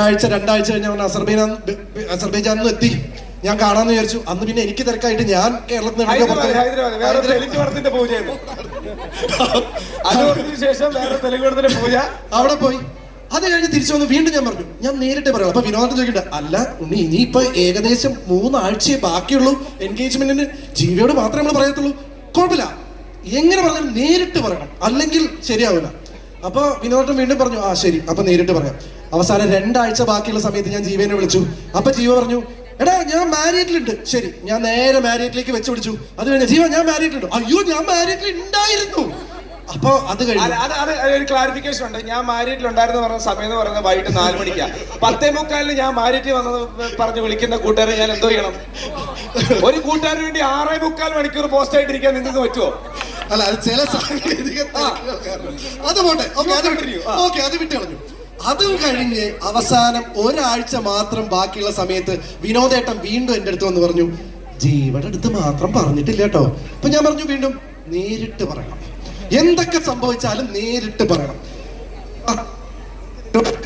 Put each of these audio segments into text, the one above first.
ഒരാഴ്ച രണ്ടാഴ്ച കഴിഞ്ഞ് അവൻ അസർബൈജാൻ അസർബൈജാനിൽ നിന്ന് എത്തി. ഞാൻ കാണാന്ന് വിചാരിച്ചു. അന്ന് പിന്നെ എനിക്ക് തിരക്കായിട്ട് ഞാൻ കേരളത്തിൽ അവിടെ പോയി. അത് കഴിഞ്ഞ് തിരിച്ചു വന്ന് വീണ്ടും ഞാൻ പറഞ്ഞു ഞാൻ നേരിട്ട് പറയാം. അപ്പൊ വിനോദം ചോദിക്കട്ടെ അല്ല ഉണ്ണി ഇനിയിപ്പോ ഏകദേശം മൂന്നാഴ്ചയെ ബാക്കിയുള്ളൂ എൻഗേജ്മെന്റിന്. ജീവിയോട് മാത്രമേ നമ്മൾ പറയത്തുള്ളൂ. കുഴപ്പമില്ല. എങ്ങനെ പറഞ്ഞാലും നേരിട്ട് പറയണം. അല്ലെങ്കിൽ ശരിയാവില്ല. അപ്പൊ വിനോദം വീണ്ടും പറഞ്ഞു ആ ശരി അപ്പൊ നേരിട്ട് പറയാം. അവസാനം രണ്ടാഴ്ച ബാക്കിയുള്ള സമയത്ത് ഞാൻ ജീവനെ വിളിച്ചു. അപ്പൊ ജീവ പറഞ്ഞു എടാ ഞാൻ മാരിയറ്റിലുണ്ട്. ശരി ഞാൻ നേരെ മാരിയറ്റിലേക്ക് വെച്ച് പിടിച്ചു. അത് കഴിഞ്ഞ ജീവ ഞാൻ മാരിയറ്റിലുണ്ട്. അയ്യോ ഞാൻ മാരിയറ്റിൽ ഉണ്ടായിരുന്നു അപ്പൊ അത് കഴിഞ്ഞു. ക്ലാരിഫിക്കേഷൻ ഉണ്ട്. ഞാൻ മാരിയറ്റിൽ ഉണ്ടായിരുന്നു പറഞ്ഞ സമയം എന്ന് പറയുന്നത് വൈകിട്ട് നാല് മണിക്കാ. പത്തേ മുക്കാലിന് ഞാൻ മാരിയറ്റിൽ വന്നത് പറഞ്ഞ് വിളിക്കുന്ന കൂട്ടുകാരെ ഞാൻ എന്തോ ചെയ്യണം? ഒരു കൂട്ടുകാരന് വേണ്ടി ആറേ മുക്കാൽ മണിക്കൂർ പോസ്റ്റ് ആയിട്ടിരിക്കാൻ നിങ്ങൾക്ക് പറ്റുമോ അല്ല അത് ചില സാങ്കേതിക. അത് പോട്ടെ. ഓക്കെ അത് വിട്ടു ഓക്കെ അത് വിട്ടു കളഞ്ഞു അതും കഴിഞ്ഞ് അവസാനം ഒരാഴ്ച മാത്രം ബാക്കിയുള്ള സമയത്ത് വിനോദേട്ടൻ വീണ്ടും എന്റെ അടുത്ത് വന്ന് പറഞ്ഞു ജീവടെ അടുത്ത് മാത്രം പറഞ്ഞിട്ടില്ല കേട്ടോ. അപ്പൊ ഞാൻ പറഞ്ഞു വീണ്ടും നേരിട്ട് പറയണം. എന്തൊക്കെ സംഭവിച്ചാലും നേരിട്ട് പറയണം.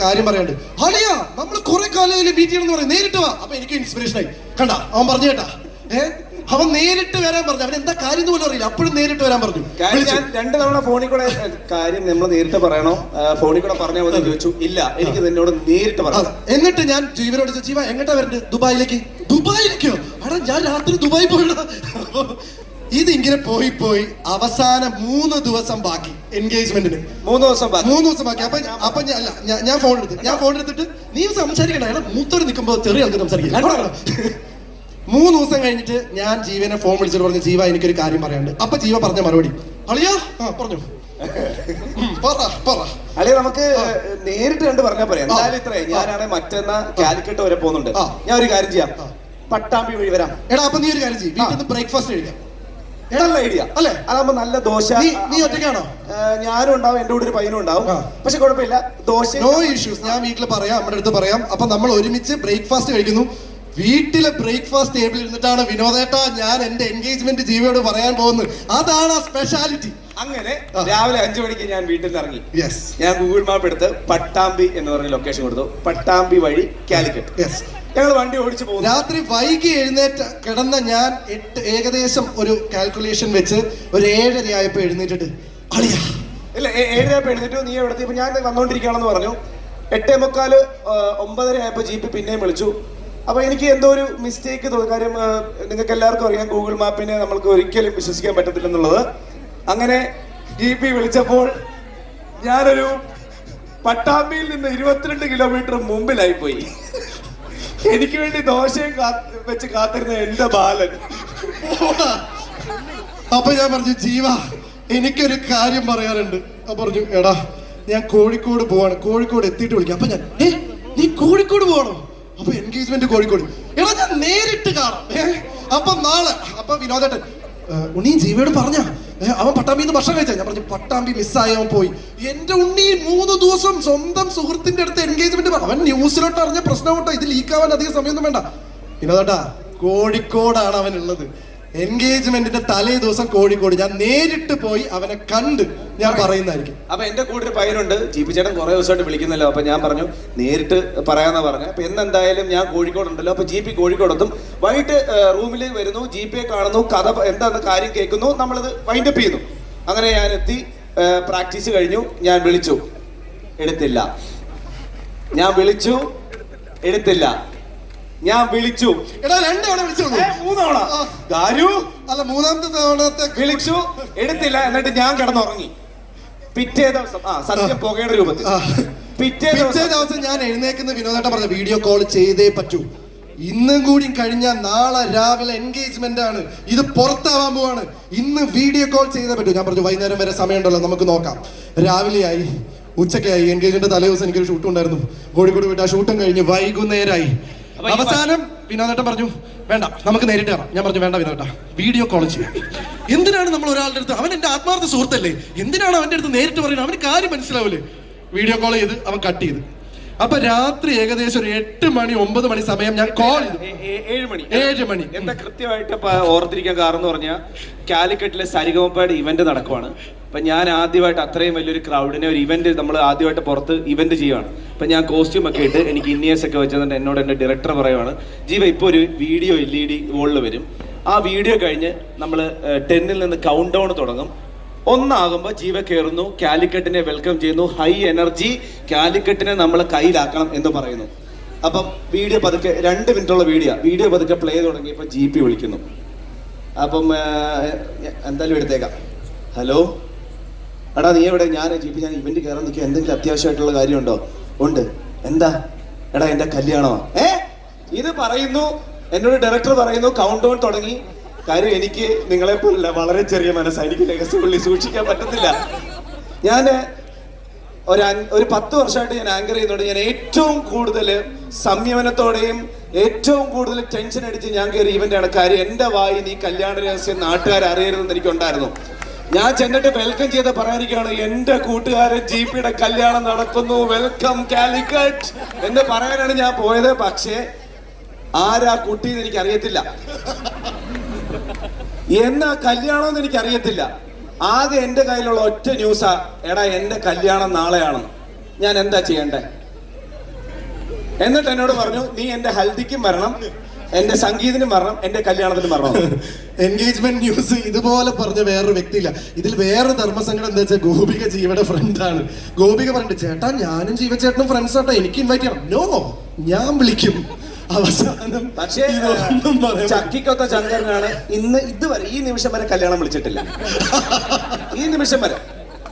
കാര്യം പറയാണ്ട് അളിയ നമ്മൾ കുറെ കാലം മീറ്റ് ചെയ്യണം എന്ന് പറയും. നേരിട്ട് വാ. അപ്പൊ എനിക്ക് ഇൻസ്പിറേഷൻ ആയി. കണ്ട അവൻ പറഞ്ഞു കേട്ടാ. ഏ? അവൻ നേരിട്ട് വരാൻ പറഞ്ഞു. അവൻ എന്താ കാര്യം പോലും അറിയില്ല. അപ്പോഴും നേരിട്ട് വരാൻ പറഞ്ഞു. കാര്യം ഞാൻ രണ്ട് തവണ ഫോണിൽ കൂടെ കാര്യം നമ്മൾ നേരിട്ട് പറയണോ? ഫോണിൽ കൂടെ പറഞ്ഞാൽ മതി എന്ന് ചോദിച്ചു. ഇല്ല എനിക്ക് നിന്നോട് നേരിട്ട്. പറയാം എന്നിട്ട് ഞാൻ ജീവനോട് ചോദിച്ചു, ജീവ എങ്ങോട്ടാ വരണ്ട് ദുബായിലേക്ക്. ദുബായിലേക്കോ? അവിടെ ഞാൻ രാത്രി ദുബായി പോയിടാ. ഇതിങ്ങനെ പോയി പോയി അവസാന മൂന്ന് ദിവസം ബാക്കി എൻഗേജ്മെന്റിന്. മൂന്ന് ദിവസം ബാക്കി. മൂന്ന് ദിവസം ബാക്കി. അപ്പൊ അപ്പൊ അല്ല ഞാൻ- ഫോൺ എടുത്ത് ഞാൻ ഫോൺ എടുത്തിട്ട് നീ സംസാരിക്കണ്ട. മൂത്തോട് നിൽക്കുമ്പോ ചെറിയ ആൾക്ക് സംസാരിക്കില്ല? വാ. മൂന്ന് ദിവസം കഴിഞ്ഞിട്ട് ഞാൻ ജീവനെ ഫോൺ വിളിച്ചിട്ട് പറഞ്ഞു ജീവ എനിക്കൊരു കാര്യം പറയാണ്ട് അപ്പൊ ജീവ പറഞ്ഞ മറുപടി. അളിയാ? ആ പറഞ്ഞു. ഉം, പറ പറ. അല്ലെ നമുക്ക് നേരിട്ട് കണ്ട് പറഞ്ഞാൽ പറയാം എന്തായാലും ഇത്രേ ഞാനാണെ മറ്റന്നാ കാലിക്കട്ട് വരെ പോകുന്നുണ്ട്. ഞാൻ ഒരു കാര്യം ചെയ്യാം. പട്ടാമ്പി വഴി വരാം. എടാ അപ്പൊ നീ ഒരു കാര്യം ചെയ്യും. വീട്ടിൽ ബ്രേക്ക്ഫാസ്റ്റ് കഴിക്കാം. നല്ല ഐഡിയ അല്ലേ? അതാകുമ്പോ നല്ല ദോശ. നീ ഒറ്റയ്ക്കാണോ? ഞാനും ഉണ്ടാവും എന്റെ കൂടെ ഒരു പയ്യനും ഉണ്ടാവും. പക്ഷെ കുഴപ്പമില്ല. ദോശ നോ ഇഷ്യൂസ് ഞാൻ വീട്ടിൽ പറയാം നമ്മുടെ അടുത്ത് പറയാം. അപ്പൊ നമ്മൾ ഒരുമിച്ച് ബ്രേക്ക്ഫാസ്റ്റ് കഴിക്കുന്നു. വീട്ടിലെ ബ്രേക്ക്ഫാസ്റ്റ് ടേബിളിൽ ഇരുന്നിട്ടാണ് വിനോദേട്ട ഞാൻ എന്റെ എൻഗേജ്മെന്റ് ജീവിയോട് പറയാൻ പോകുന്നത്. അതാണ് ആ സ്പെഷ്യാലിറ്റി അങ്ങനെ രാവിലെ അഞ്ചു മണിക്ക് ഞാൻ വീട്ടിൽ നിന്ന് ഇറങ്ങി. യെസ് ഞാൻ ഗൂഗിൾ മാപ്പ് എടുത്ത് പട്ടാമ്പി എന്ന് പറഞ്ഞ ലൊക്കേഷൻ കൊടുത്തു. പട്ടാമ്പി വഴി കാലിക്കറ്റ്. യെസ് ഞങ്ങൾ വണ്ടി ഓടിച്ചു പോകും രാത്രി വൈകി എഴുന്നേറ്റ് കിടന്ന ഞാൻ എട്ട് ഏകദേശം ഒരു കാൽക്കുലേഷൻ വെച്ച് ഒരു ഏഴര ആയപ്പോ എഴുന്നേറ്റിട്ട് അളിയാ ഇല്ല ഏഴര ഏഴരയപ്പോ എഴുന്നേറ്റു. നീ എവിടെ ഞാൻ വന്നോണ്ടിരിക്കുകയാണെന്ന് പറഞ്ഞു. എട്ടേ മുക്കാൽ ഒമ്പതര ആയപ്പോ ജീപ്പ് പിന്നെയും വിളിച്ചു. അപ്പൊ എനിക്ക് എന്തോ ഒരു മിസ്റ്റേക്ക് തോന്നി. കാര്യം നിങ്ങൾക്ക് എല്ലാവർക്കും അറിയാം ഗൂഗിൾ മാപ്പിനെ നമ്മൾക്ക് ഒരിക്കലും വിശ്വസിക്കാൻ പറ്റത്തില്ലെന്നുള്ളത് അങ്ങനെ ജി പി വിളിച്ചപ്പോൾ ഞാനൊരു പട്ടാമ്പിയിൽ നിന്ന് ഇരുപത്തിരണ്ട് കിലോമീറ്റർ മുമ്പിലായി പോയി എനിക്ക് വേണ്ടി ദോശയും വെച്ച് കാത്തിരുന്ന എന്റെ ബാലൻ. അപ്പൊ ഞാൻ പറഞ്ഞു ജീവ എനിക്കൊരു കാര്യം പറയാനുണ്ട്. അപ്പൊ പറഞ്ഞു എടാ ഞാൻ കോഴിക്കോട് പോവാണ്. കോഴിക്കോട് എത്തിയിട്ട് വിളിക്കാം. അപ്പൊ ഞാൻ നീ കോഴിക്കോട് പോവാണോ? അപ്പൊ എൻഗേജ്മെന്റ് കോഴിക്കോട്. എടാ ഞാൻ നേരിട്ട് കാണാം. അപ്പൊ നാളെ അപ്പൊ വിനോദേട്ടൻ "ഏ, ഉണ്ണി ജീവയോട് പറഞ്ഞ. അവൻ പട്ടാമ്പിന്ന് ഭക്ഷണം കഴിച്ചാ ഞാൻ പറഞ്ഞു പട്ടാമ്പി മിസ്സായി അവൻ പോയി. എന്റെ ഉണ്ണി മൂന്ന് ദിവസം സ്വന്തം സുഹൃത്തിന്റെ അടുത്ത് എൻഗേജ്മെന്റ് അവൻ ന്യൂസിലോട്ട് അറിഞ്ഞ പ്രശ്നം ഇത് ലീക്കാവാൻ അധികം സമയമൊന്നും വേണ്ട. വിനോദേട്ടാ കോഴിക്കോടാണ് അവൻ ഉള്ളത് എൻഗേജ്മെന്റിന്റെ തലേ ദിവസം കോഴിക്കോട്. ഞാൻ നേരിട്ട് പോയി അവനെ കണ്ട് ഞാൻ പറയുന്നതായിരിക്കും. അപ്പൊ എന്റെ കൂടെ ഒരു പയ്യനുണ്ട്. ജീപ്പി ചേട്ടൻ കുറെ ദിവസമായിട്ട് വിളിക്കുന്നല്ലോ. അപ്പൊ ഞാൻ പറഞ്ഞു നേരിട്ട് പറയാന്ന് പറഞ്ഞു. അപ്പൊ എന്നെന്തായാലും ഞാൻ കോഴിക്കോട് ഉണ്ടല്ലോ അപ്പൊ ജി പി കോഴിക്കോടെത്തും. വൈകിട്ട് റൂമിൽ വരുന്നു. ജി പിയെ കാണുന്നു. കഥ എന്താന്ന് കാര്യം കേൾക്കുന്നു. നമ്മളിത് വൈൻഡപ്പ് ചെയ്യുന്നു. അങ്ങനെ ഞാൻ എത്തി പ്രാക്ടീസ് കഴിഞ്ഞു. ഞാൻ വിളിച്ചു. എടുത്തില്ല. ഞാൻ വിളിച്ചു. എടുത്തില്ല. ഞാൻ വിളിച്ചു. എടാ രണ്ട് തവണ ഗാരു അല്ല മൂന്നാമത്തെ തവണത്തെ വിളിച്ചു. എടുത്തില്ല എന്നിട്ട് ഞാൻ കിടന്നുറങ്ങി. പിറ്റേ ദിവസം ആ സത്യം പുകയുടെ രൂപത്തിൽ. പിറ്റേ പിറ്റേ ദിവസം ഞാൻ എഴുന്നേക്കുന്ന വിനോദേട്ടൻ പറഞ്ഞ വീഡിയോ കോൾ ചെയ്തേ പറ്റൂ. ഇന്നും കൂടി കഴിഞ്ഞാൽ നാളെ രാവിലെ എൻഗേജ്മെന്റ് ആണ്. ഇത് പുറത്താവാൻ പോവാണ്. ഇന്ന് വീഡിയോ കോൾ ചെയ്തേ പറ്റൂ. ഞാൻ പറഞ്ഞു വൈകുന്നേരം വരെ സമയമുണ്ടല്ലോ നമുക്ക് നോക്കാം. രാവിലെയായി ഉച്ചയ്ക്കായി എൻഗേജ്മെന്റ് തലേ ദിവസം എനിക്കൊരു ഷൂട്ട് ഉണ്ടായിരുന്നു. കോഴിക്കോട് വിട്ട് ആ ഷൂട്ടും കഴിഞ്ഞ് വൈകുന്നേരമായി അവസാനം വിനോദേട്ടൻ പറഞ്ഞു വേണ്ട നമുക്ക് നേരിട്ട് കാണാം ഞാൻ പറഞ്ഞു വേണ്ട വിനോദേട്ട വീഡിയോ കോൾ ചെയ്യാം. എന്തിനാണ് നമ്മൾ ഒരാളുടെ അടുത്ത് അവൻ എന്റെ ആത്മാർത്ഥ സുഹൃത്തല്ലേ എന്തിനാണ് അവന്റെ അടുത്ത് നേരിട്ട് പറയുന്നത്? അവന് കാര്യം മനസ്സിലാവൂലേ വീഡിയോ കോൾ ചെയ്ത് അവൻ കട്ട് ചെയ്ത്. അപ്പൊ രാത്രി ഏകദേശം ഒരു എട്ട് മണി ഒമ്പത് മണി സമയം ഞാൻ കോൾ ചെയ്തു. ഏഴ് മണി. ഏഴ് മണി. എന്താ കൃത്യമായിട്ട് ഓർത്തിരിക്കാൻ കാരണം എന്ന് പറഞ്ഞാൽ കാലിക്കറ്റിലെ സരിഗമപ്പയുടെ ഇവന്റ് നടക്കുവാണ്. അപ്പം ഞാൻ ആദ്യമായിട്ട് അത്രയും വലിയൊരു ക്രൗഡിനെ ഒരു ഇവന്റ് നമ്മൾ ആദ്യമായിട്ട് പുറത്ത് ഇവന്റ് ചെയ്യുവാണ്. അപ്പം ഞാൻ കോസ്റ്റ്യൂം ഒക്കെ ഇട്ട് എനിക്ക് ഇന്നിയേഴ്സ് ഒക്കെ വെച്ചതുകൊണ്ട് എന്നോട് എന്റെ ഡയറക്ടർ പറയുവാണ് ജീവ ഇപ്പോൾ ഒരു വീഡിയോ എൽ ഇ ഡി വോളിൽ വരും. ആ വീഡിയോ കഴിഞ്ഞ് നമ്മൾ ടെന്നിൽ നിന്ന് കൗണ്ട് ഡൗൺ തുടങ്ങും. ഒന്നാകുമ്പോൾ ജീവ കയറുന്നു കാലിക്കറ്റിനെ വെൽക്കം ചെയ്യുന്നു. ഹൈ എനർജി കാലിക്കറ്റിനെ നമ്മൾ കയ്യിലാക്കണം എന്ന് പറയുന്നു. അപ്പം വീഡിയോ പതുക്കെ രണ്ട് മിനിറ്റുള്ള വീഡിയോ വീഡിയോ പതുക്കെ പ്ലേ തുടങ്ങിയപ്പോൾ ജി പി വിളിക്കുന്നു. അപ്പം എന്തായാലും എടുത്തേക്കാം. ഹലോ എടാ നീ എവിടെ? ഞാൻ ജീപ്പ് ഞാൻ ഇവന്റ് കയറാൻ നിൽക്കുക എന്തെങ്കിലും അത്യാവശ്യമായിട്ടുള്ള കാര്യമുണ്ടോ? ഉണ്ട്. എന്താ? എടാ എന്റെ കല്യാണമാ ഏ? ഇത് പറയുന്നു. എന്നോട് ഡയറക്ടർ പറയുന്നു. കൗണ്ട് ഡൗൺ തുടങ്ങി. കാര്യം എനിക്ക് നിങ്ങളെ പോലല്ല വളരെ ചെറിയ മനസ്സാണ് എനിക്ക് രഹസ്യമുള്ളി സൂക്ഷിക്കാൻ പറ്റത്തില്ല. ഞാൻ ഒരു ഒരു പത്ത് വർഷമായിട്ട് ഞാൻ ആങ്കർ ചെയ്യുന്നുണ്ട്. ഞാൻ ഏറ്റവും കൂടുതൽ സംയമനത്തോടെയും ഏറ്റവും കൂടുതൽ ടെൻഷൻ അടിച്ച് ഞാൻ കയറി ആണ്. കാര്യം എന്റെ വായി നീ കല്യാണ രഹസ്യം നാട്ടുകാർ അറിയരുതെന്ന് എനിക്കുണ്ടായിരുന്നു. ഞാൻ ചെന്നിട്ട് വെൽക്കം ചെയ്ത് പറയാനിരിക്കുകയാണ് എന്റെ കൂട്ടുകാരൻ ജി പിയുടെ കല്യാണം നടക്കുന്നു വെൽക്കം കാലിക്കറ്റ് എന്ന് പറയാനാണ് ഞാൻ പോയത്. പക്ഷേ ആരാ കുട്ടി എന്ന് എനിക്ക് അറിയത്തില്ല എന്നാ കല്യാണം എന്ന് എനിക്ക് അറിയത്തില്ല ആകെ എന്റെ കയ്യിലുള്ള ഒറ്റ ന്യൂസാ എടാ എന്റെ കല്യാണം നാളെയാണ്. ഞാൻ എന്താ ചെയ്യണ്ടേ? എന്നിട്ട് എന്നോട് പറഞ്ഞു നീ എന്റെ ഹൽദിക്കും വരണം. എന്റെ സംഗീതത്തിന് മരണം എന്റെ കല്യാണത്തിന് മരണം. എൻഗേജ്മെന്റ് ന്യൂസ് ഇതുപോലെ പറഞ്ഞ വേറൊരു വ്യക്തിയില്ല. ഇതിൽ വേറൊരു ധർമ്മസങ്കടം എന്താ വെച്ചാൽ ഗോപിക ജീവയുടെ ഫ്രണ്ടാണ് ഗോപിക പറഞ്ഞിട്ട് ചേട്ടാ ഞാനും ജീവചേട്ടനും ഫ്രണ്ട്സ് ആട്ടോ. എനിക്ക് ഇൻവൈറ്റ് ചെയ്യണം. നോ ഞാൻ വിളിക്കും. അവസാനം പക്ഷേ ചക്കിക്കൊത്ത ചന്ദ്രനാണ് ഇന്ന് ഇതുവരെ ഈ നിമിഷം വരെ കല്യാണം വിളിച്ചിട്ടില്ല. ഈ നിമിഷം വരെ.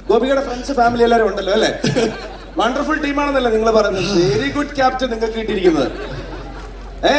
ഗോപികയുടെ ഫ്രണ്ട്സ് ഫാമിലി എല്ലാവരും ഉണ്ടല്ലോ അല്ലേ? വണ്ടർഫുൾ ടീമാണെന്നല്ലേ നിങ്ങൾ പറയുന്നത്. വെരി ഗുഡ് ക്യാപ്റ്റൻ നിങ്ങൾക്ക് കിട്ടിയിരിക്കുന്നത്. ഏ?